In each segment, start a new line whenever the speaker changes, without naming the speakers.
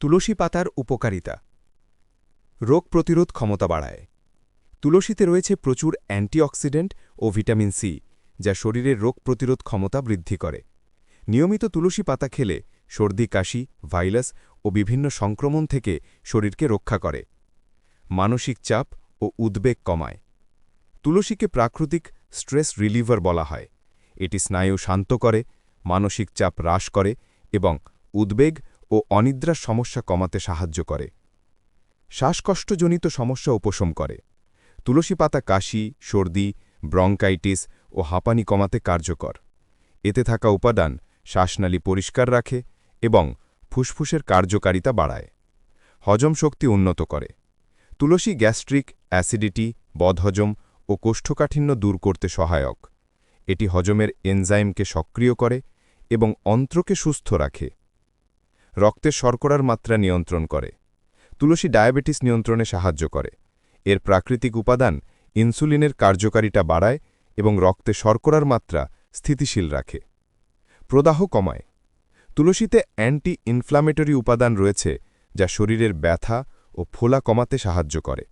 তুলসী পাতার উপকারিতা। রোগ প্রতিরোধ ক্ষমতা বাড়ায়। তুলসীতে রয়েছে প্রচুর অ্যান্টিঅক্সিডেন্ট ও ভিটামিন সি, যা শরীরের রোগ প্রতিরোধ ক্ষমতা বৃদ্ধি করে। নিয়মিত তুলসী পাতা খেলে সর্দি, কাশি, ভাইরাস ও বিভিন্ন সংক্রমণ থেকে শরীরকে রক্ষা করে। মানসিক চাপ ও উদ্বেগ কমায়। তুলসীকে প্রাকৃতিক স্ট্রেস রিলিভার বলা হয়। এটি স্নায়ু শান্ত করে, মানসিক চাপ হ্রাস করে এবং উদ্বেগ ও অনিদ্রার সমস্যা কমাতে সাহায্য করে। শ্বাসকষ্টজনিত সমস্যা উপশম করে। তুলসী পাতা কাশি, সর্দি, ব্রঙ্কাইটিস ও হাঁপানি কমাতে কার্যকর। এতে থাকা উপাদান শ্বাসনালী পরিষ্কার রাখে এবং ফুসফুসের কার্যকারিতা বাড়ায়। হজম শক্তি উন্নত করে। তুলসী গ্যাস্ট্রিক, অ্যাসিডিটি, বদহজম ও কোষ্ঠকাঠিন্য দূর করতে সহায়ক। এটি হজমের এনজাইমকে সক্রিয় করে এবং অন্ত্রকে সুস্থ রাখে। রক্তের শর্করার মাত্রা নিয়ন্ত্রণ করে। তুলসী ডায়াবেটিস নিয়ন্ত্রণে সাহায্য করে। এর প্রাকৃতিক উপাদান ইনসুলিনের কার্যকারিতা বাড়ায় এবং রক্তে শর্করার মাত্রা স্থিতিশীল রাখে। প্রদাহ কমায়। তুলসীতে অ্যান্টি ইনফ্লামেটরি উপাদান রয়েছে যা শরীরের ব্যথা ও ফোলা কমাতে সাহায্য করে।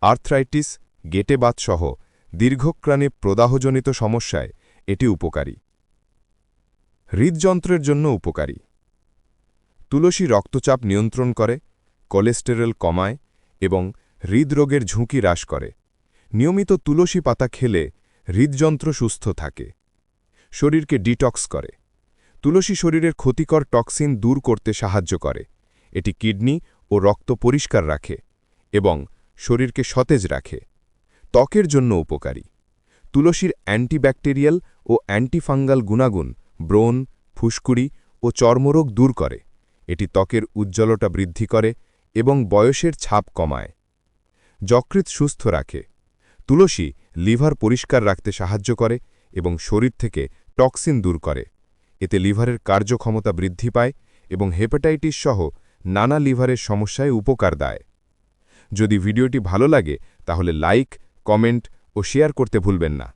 আর্থ্রাইটিস গেটেবাতসহ দীর্ঘক্রাণে প্রদাহজনিত সমস্যায় এটি উপকারী। হৃদযন্ত্রের জন্য উপকারী। তুলসী রক্তচাপ নিয়ন্ত্রণ করে, কোলেস্টেরল কমায় এবং হৃদরোগের ঝুঁকি হ্রাস করে। নিয়মিত তুলসী পাতা খেলে হৃদযন্ত্র সুস্থ থাকে। শরীরকে ডিটক্স করে। তুলসী শরীরের ক্ষতিকর টক্সিন দূর করতে সাহায্য করে। এটি কিডনি ও রক্ত পরিষ্কার রাখে এবং শরীরকে সতেজ রাখে। ত্বকের জন্য উপকারী। তুলসীর অ্যান্টিব্যাকটেরিয়াল ও অ্যান্টিফাঙ্গাল গুণাগুণ ব্রণ, ফুসকুড়ি ও চর্মরোগ দূর করে। এটি ত্বকের উজ্জ্বলতা বৃদ্ধি করে এবং বয়সের ছাপ কমায়। যকৃৎ সুস্থ রাখে। তুলসী লিভার পরিষ্কার রাখতে সাহায্য করে এবং শরীর থেকে টক্সিন দূর করে। এতে লিভারের কার্যক্ষমতা বৃদ্ধি পায় এবং হেপাটাইটিস সহ নানা লিভারের সমস্যায় উপকার দেয়। যদি ভিডিওটি ভালো লাগে, তাহলে লাইক, কমেন্ট ও শেয়ার করতে ভুলবেন না।